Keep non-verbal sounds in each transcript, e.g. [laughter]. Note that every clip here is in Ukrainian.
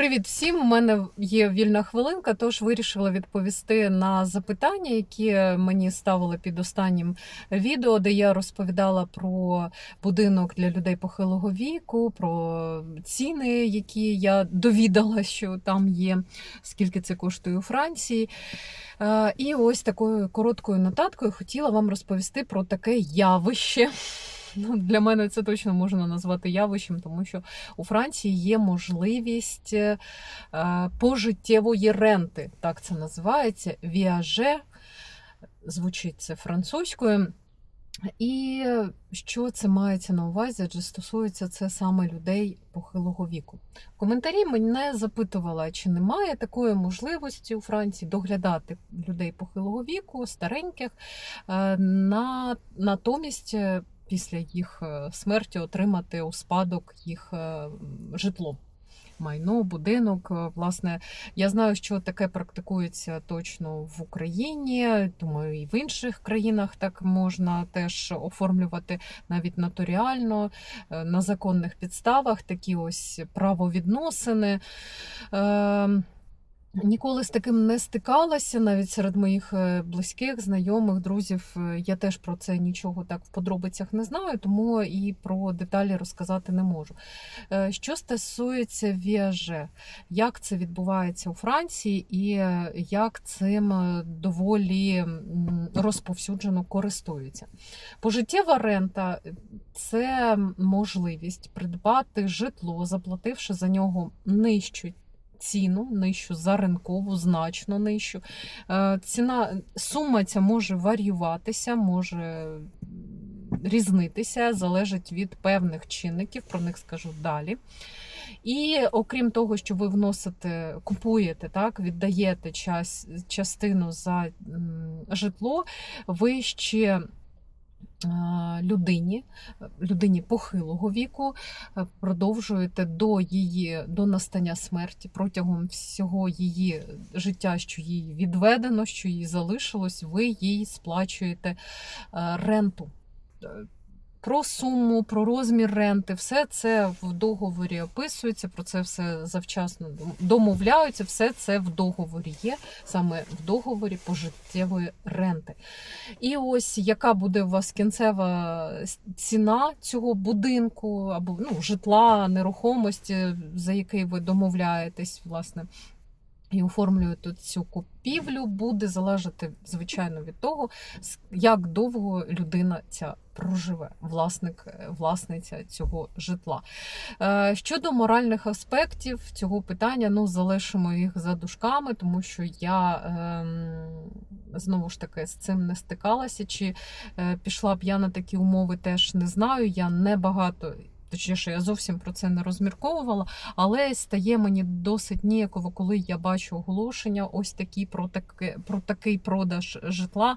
Привіт всім! У мене є вільна хвилинка, тож вирішила відповісти на запитання, які мені ставили під останнім відео, де я розповідала про будинок для людей похилого віку, про ціни, які я довідала, що там є, скільки це коштує у Франції. Е, І ось такою короткою нотаткою хотіла вам розповісти про таке явище. Ну, для мене це точно можна назвати явищем, тому що у Франції є можливість е, пожиттєвої ренти, так це називається, віаже, звучить це французькою. І що це мається на увазі, адже стосується це саме людей похилого віку. В коментарі мене запитувала, чи немає такої можливості у Франції доглядати людей похилого віку, стареньких, е, на, натомість е, після їх е, смерті отримати у спадок їх е, житло. Майно, будинок. Е, Власне, я знаю, що таке практикується точно в Україні. Думаю, і в інших країнах так можна теж оформлювати навіть нотаріально на законних підставах такі ось правовідносини. Ніколи з таким не стикалася, навіть серед моїх е, близьких, знайомих, друзів. Е, Я теж про це нічого так в подробицях не знаю, тому і про деталі розказати не можу. Е, Що стосується віаже, як це відбувається у Франції і як цим доволі розповсюджено користуються. Пожиттєва рента це можливість придбати житло, заплативши за нього нижчу ціну, нижчу за ринкову, значно нижчу. Е, Ціна, сума ця може варіюватися, може різнитися, залежить від певних чинників, про них скажу далі. І окрім того, що ви вносите, купуєте, так, віддаєте час, частину за житло, ви ще людині, людині похилого віку, е, продовжуєте до її до настання смерті протягом всього її життя, що їй відведено, що їй залишилось, ви їй сплачуєте е, ренту. Про суму, про розмір ренти, все це в договорі описується, про це все завчасно домовляються, все це в договорі є, саме в договорі пожиттєвої ренти. І ось яка буде у вас кінцева ціна цього будинку або ну, житла, нерухомості, за який ви домовляєтесь, власне. І оформлюєте цю купівлю, буде залежати, звичайно, від того, як довго людина ця проживе, власник, е, власниця цього житла. Е, Щодо моральних аспектів цього питання, ну залишимо їх за дужками, тому що я ем, знову ж таки з цим не стикалася. Чи е, пішла б я на такі умови, теж не знаю. Я не багато. Точніше, я зовсім про це не розмірковувала, але стає мені досить ніяково, коли я бачу оголошення ось такі про, таке, про такий продаж житла,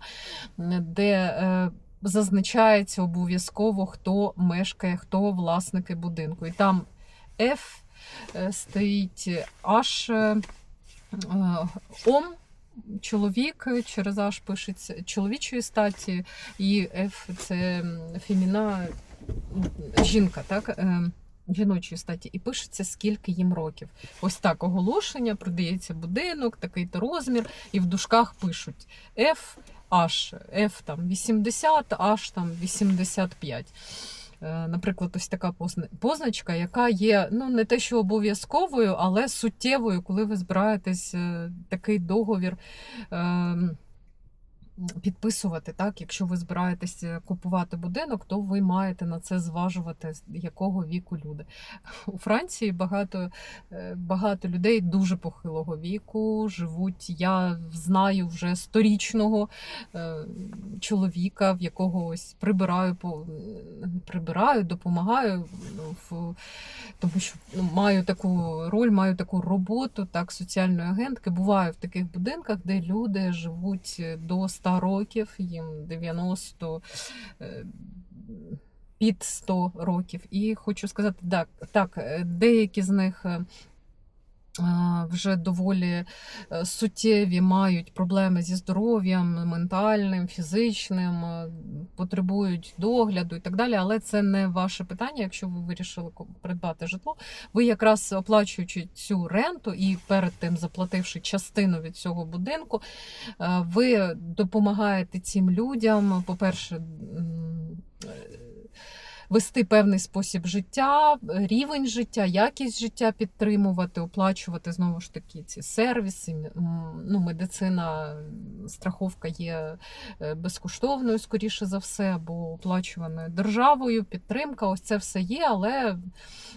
де е, зазначається обов'язково, хто мешкає, хто власники будинку. І там F е, стоїть H е, ом. Чоловік через H пишеться чоловічої статі, і F це м, феміна жінка, так? е, Жіночої статі, і пишеться, скільки їм років. Ось так оголошення, продається будинок, такий-то розмір, і в дужках пишуть F, H, F там 80, H там 85. Е, Наприклад, ось така позначка, яка є ну не те, що обов'язковою, але суттєвою, коли ви збираєтесь е, такий договір. Підписувати, так, якщо ви збираєтесь е, купувати будинок, то ви маєте на це зважувати, якого віку люди. [laughs] У Франції багато, е, багато людей дуже похилого віку живуть. Я знаю вже сторічного е, чоловіка, в якого ось прибираю, прибираю, допомагаю, ну, тому що ну, маю таку роль, маю таку роботу, так, соціальної агентки. Буваю в таких будинках, де люди живуть до 100 років, їм 90. е, Під 100 років. І хочу сказати, так, так, е, деякі з них е, вже доволі е, суттєві мають проблеми зі здоров'ям, ментальним, фізичним, е, потребують догляду і так далі. Але це не ваше питання, якщо ви вирішили придбати житло. Ви якраз оплачуючи цю ренту і перед тим заплативши частину від цього будинку, е, ви допомагаєте цим людям, по-перше, вести певний спосіб життя, рівень життя, якість життя підтримувати, оплачувати знову ж таки ці сервіси. Ну, медицина, страховка є е, безкоштовною, скоріше за все, або оплачуваною державою, підтримка. Ось це все є. Але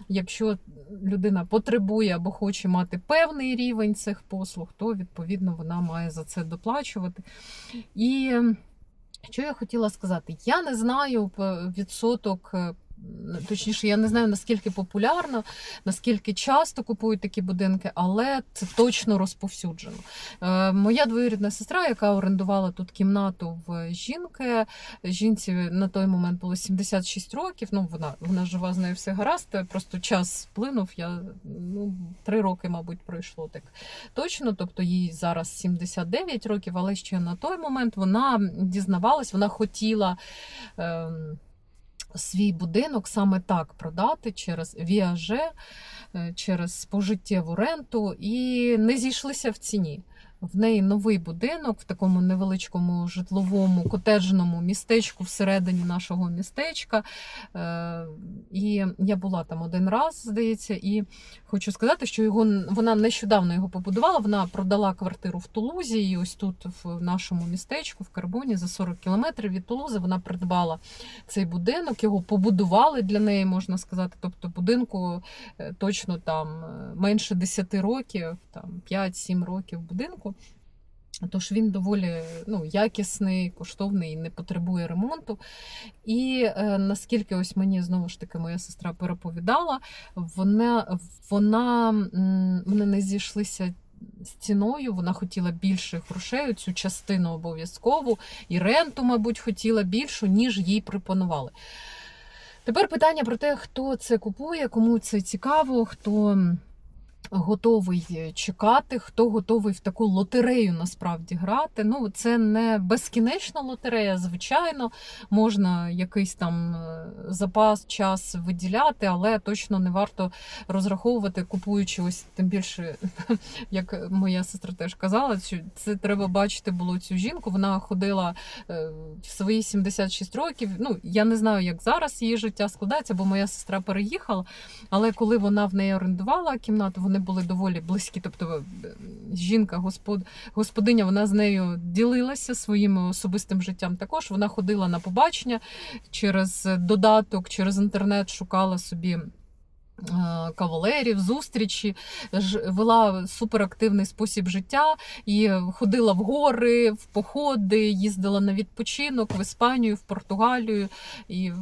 якщо людина потребує або хоче мати певний рівень цих послуг, то відповідно вона має за це доплачувати. І що я хотіла сказати? Я не знаю п- відсоток. Е, Точніше, я не знаю наскільки популярно, наскільки часто купують такі будинки, але це точно розповсюджено. Е, моя двоюрідна сестра, яка орендувала тут кімнату в жінки, жінці на той момент було 76 років. Ну, вона, вона жива з нею все гаразд. Просто час сплинув. Я ну, три роки, мабуть, пройшло так точно. Тобто їй зараз 79 років, але ще на той момент вона дізнавалась, вона хотіла. Ем, Свій будинок саме так продати через віаже, через пожиттєву ренту, і не зійшлися в ціні. В неї новий будинок в такому невеличкому житловому котеджному містечку всередині нашого містечка. Е, І я була там один раз, здається, і хочу сказати, що його вона нещодавно його побудувала. Вона продала квартиру в Тулузі, і ось тут, в нашому містечку, в Карбоні, за 40 кілометрів від Тулузи, вона придбала цей будинок. Його побудували для неї, можна сказати. Тобто, будинку е, точно там е, менше 10 років, там 5-7 років будинку. Тож він доволі ну, якісний, коштовний і не потребує ремонту. І е, наскільки ось мені знову ж таки моя сестра переповідала, вона, вона, м, вони не зійшлися з ціною, вона хотіла більше грошей, цю частину обов'язкову, і ренту, мабуть, хотіла більшу, ніж їй пропонували. Тепер питання про те, хто це купує, кому це цікаво, хто готовий чекати, хто готовий в таку лотерею насправді грати. Ну, це не безкінечна лотерея, звичайно, можна якийсь там е, запас, час виділяти, але точно не варто розраховувати, купуючи ось тим більше, [laughs] як моя сестра теж казала, це треба бачити було цю жінку. Вона ходила е, в свої 76 років. Ну, я не знаю, як зараз її життя складається, бо моя сестра переїхала. Але коли вона в неї орендувала кімнату, вони були доволі близькі. Тобто е, жінка, господ, господиня, вона з нею ділилася своїм особистим життям. Також вона ходила на побачення через додаток, через інтернет шукала собі. е, Кавалерів, зустрічі, вела суперактивний спосіб життя і ходила в гори, в походи, їздила на відпочинок в Іспанію, в Португалію і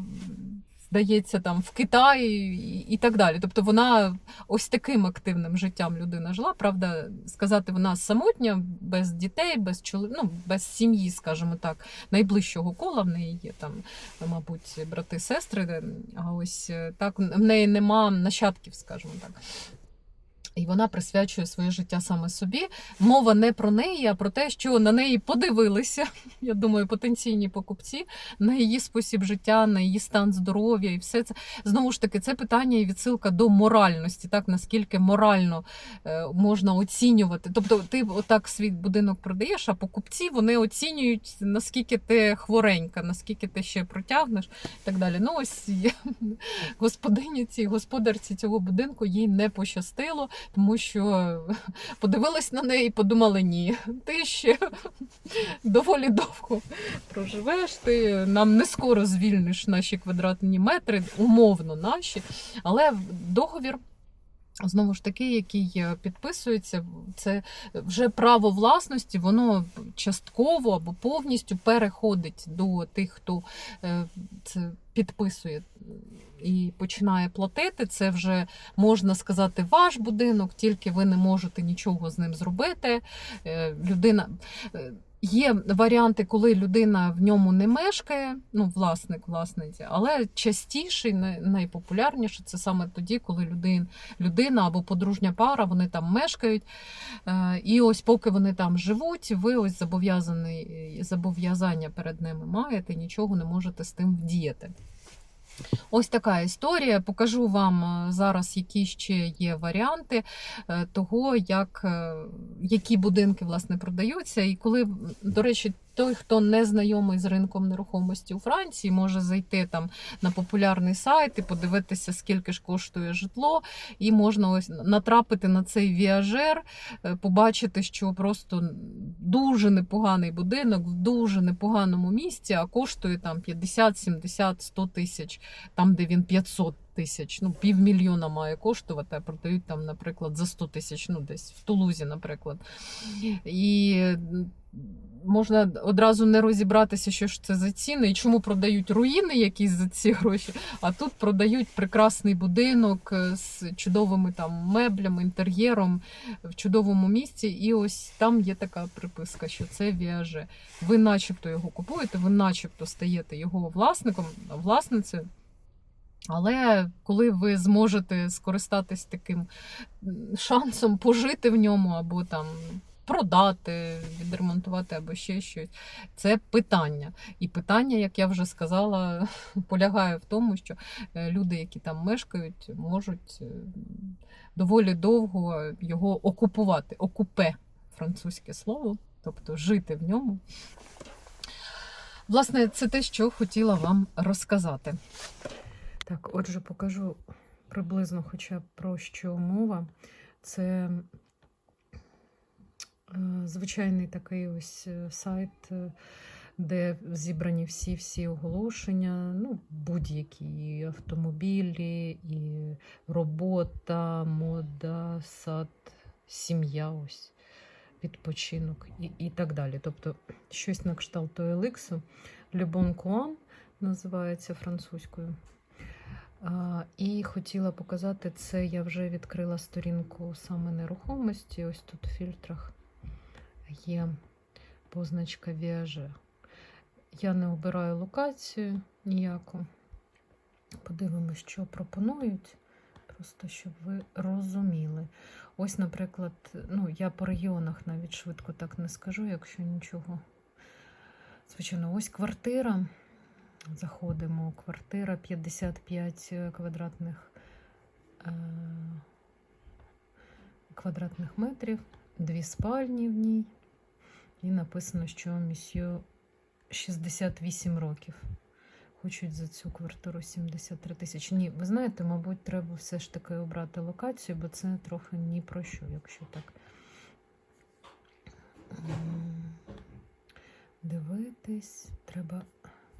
здається, там в Китаї і, і так далі. Тобто вона ось таким активним життям людина жила. Правда, сказати, вона самотня, без дітей, без чолов... ну, без сім'ї, скажімо так, найближчого кола. В неї є там, мабуть, брати, сестри. А ось е, так в неї нема нащадків, скажімо так. І вона присвячує своє життя саме собі. Мова не про неї, а про те, що на неї подивилися. Я думаю, потенційні покупці на її спосіб життя, на її стан здоров'я і все це знову ж таки це питання і відсилка до моральності, так наскільки морально е, можна оцінювати. Тобто, ти отак свій будинок продаєш, а покупці вони оцінюють наскільки ти хворенька, наскільки ти ще протягнеш і так далі. Ну ось господині цій господарці цього будинку їй не пощастило, тому що [laughs] подивилась на неї і подумали, ні, ти ще доволі довго проживеш, ти нам не скоро звільниш наші квадратні метри, умовно наші, але договір. Знову ж таки, який е, підписується, це вже право власності, воно частково або повністю переходить до тих, хто е, це підписує і починає платити. Це вже можна сказати ваш будинок, тільки ви не можете нічого з ним зробити. Е, Людина. Є варіанти, коли людина в ньому не мешкає, ну, власник, власниця, але частіше, най- найпопулярніше це саме тоді, коли людин, людина або подружня пара, вони там мешкають. Е, І ось поки вони там живуть, ви ось зобов'язаний зобов'язання перед ними маєте, нічого не можете з тим вдіяти. Ось така історія. Покажу вам е, зараз, які ще є варіанти е, того, як, е, які будинки власне продаються. І коли, до речі, той, хто не знайомий з ринком нерухомості у Франції, може зайти там на популярний сайт і подивитися, скільки ж коштує житло, і можна ось натрапити на цей віажер, е, побачити, що просто дуже непоганий будинок в дуже непоганому місці, а коштує там 50, 70, 100 тисяч, там, де він 500 тисяч, ну півмільйона має коштувати, а продають там, наприклад, за 100 тисяч, ну десь в Тулузі, наприклад. І можна одразу не розібратися, що ж це за ціни і чому продають руїни якісь за ці гроші. А тут продають прекрасний будинок е, з чудовими там меблями, інтер'єром в чудовому місці. І ось там є така приписка, що це віаже. Ви начебто його купуєте, ви начебто стаєте його власником, власницею. Але коли ви зможете скористатись таким шансом пожити в ньому, або там продати, відремонтувати, або ще щось, це питання. І питання, як я вже сказала, [laughs] полягає в тому, що е, люди, які там мешкають, можуть е, доволі довго його окупувати. Окупе французьке слово, тобто жити в ньому. Власне, це те, що хотіла вам розказати. Так, отже, покажу приблизно хоча б про що мова. Це е, звичайний такий ось е, сайт, е, де зібрані всі-всі оголошення, ну, будь-які і автомобілі, і робота, мода, сад, сім'я, ось, відпочинок і, і так далі. Тобто щось на кшталт Le Bon Coin називається французькою. І хотіла показати це. Я вже відкрила сторінку саме нерухомості. Ось тут в фільтрах є позначка віаже. Я не обираю локацію ніяку. Подивимось, що пропонують. Просто щоб ви розуміли. Ось, наприклад, ну, я по регіонах навіть швидко так не скажу, якщо нічого. Звичайно, ось квартира. Заходимо. Квартира 55 квадратних, е, квадратних метрів, дві спальні в ній. І написано, що місьє 68 років. Хочуть за цю квартиру 73 тисячі. Ні, ви знаєте, мабуть, треба все ж таки обрати локацію, бо це трохи ні про що, якщо так. Дивитись, треба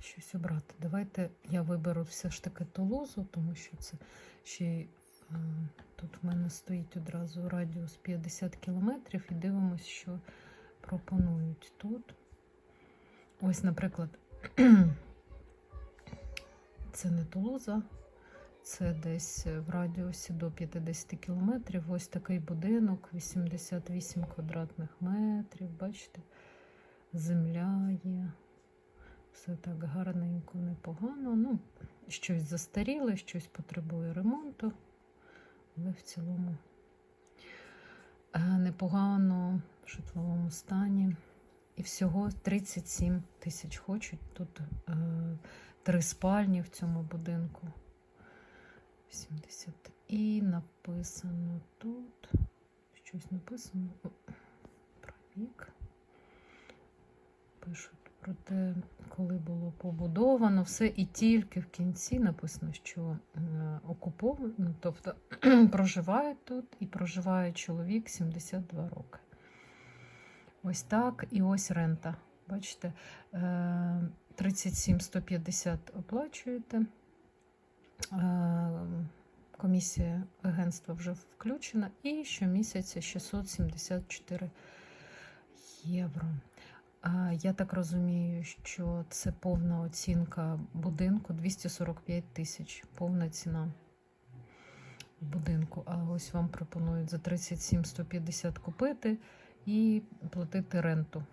щось обрати. Давайте я виберу все ж таки Тулузу, тому що це ще й, е, тут в мене стоїть одразу радіус 50 кілометрів і дивимось, що пропонують тут. Ось, наприклад, [clears throat] це не Тулуза, це десь в радіусі до 50 кілометрів. Ось такий будинок, 88 квадратних метрів. Бачите, земля є. Все так гарненько, непогано. Ну, щось застаріле, щось потребує ремонту, але в цілому е, непогано в житловому стані. І всього 37 тисяч хочуть. Тут е, три спальні в цьому будинку. 70. І написано тут. Щось написано. Про вік. Пишуть про те, коли було побудовано, все і тільки в кінці написано, що е, окуповано, тобто [clears throat] проживають тут і проживає чоловік 72 роки. Ось так, і ось рента. Бачите, е, 37 150 оплачуєте. Е, Комісія агентства вже включена, і щомісяця 674 євро. Я так розумію, що це повна оцінка будинку 245 тисяч, повна ціна будинку. А ось вам пропонують за 37 150 купити і платити ренту.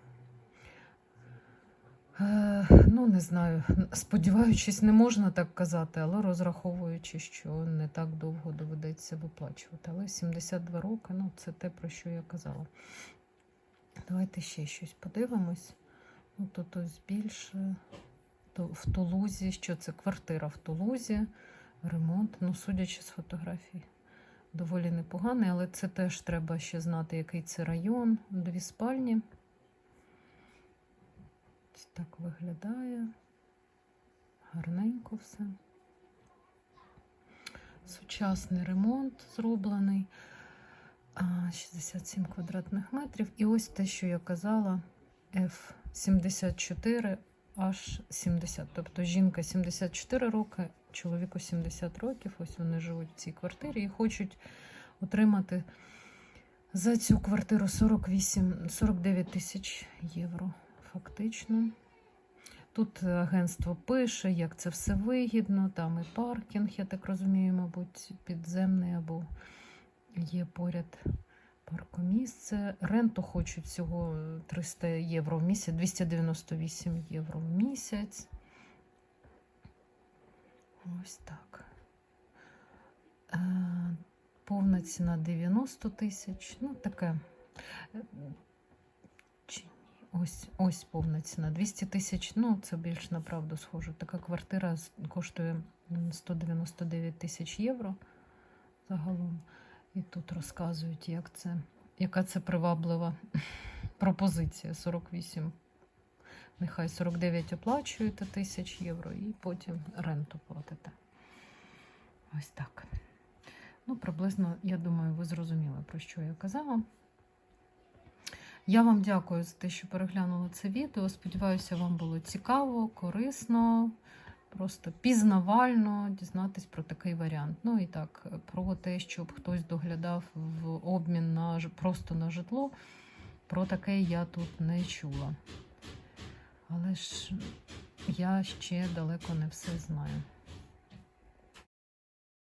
Е, Ну, не знаю, сподіваючись, не можна так казати, але розраховуючи, що не так довго доведеться виплачувати. Але 72 роки ну, це те, про що я казала. Давайте ще щось подивимось. Ну, тут ось більше в Тулузі. Що це? Квартира в Тулузі, ремонт. Ну, судячи з фотографій, доволі непоганий, але це теж треба ще знати, який це район. Дві спальні. Так виглядає. Гарненько все. Сучасний ремонт зроблений. А, 67 квадратних метрів. І ось те, що я казала, F74 аж 70. Тобто жінка 74 роки, чоловіку 70 років. Ось вони живуть в цій квартирі і хочуть отримати за цю квартиру 48, 49 тисяч євро. Фактично. Тут агентство пише, як це все вигідно, там і паркінг, я так розумію, мабуть, підземний або є поряд паркомісце. Ренту хочуть всього 300 євро в місяць, 298 євро в місяць. Ось так. Е, Повна ціна 90 тисяч. Ну, таке. Е? Ось, ось повна ціна. 200 тисяч. Ну, це більш на правду схоже. Така квартира коштує 199 тисяч євро загалом. І тут розказують, як це, яка це приваблива пропозиція. 48. Нехай 49 оплачуєте тисяч євро і потім ренту платите. Ось так. Ну, приблизно, я думаю, ви зрозуміли, про що я казала. Я вам дякую за те, що переглянули це відео. Сподіваюся, вам було цікаво, корисно, просто пізнавально дізнатись про такий варіант. Ну і так, про те, щоб хтось доглядав в обмін на просто на житло, про таке я тут не чула. Але ж я ще далеко не все знаю.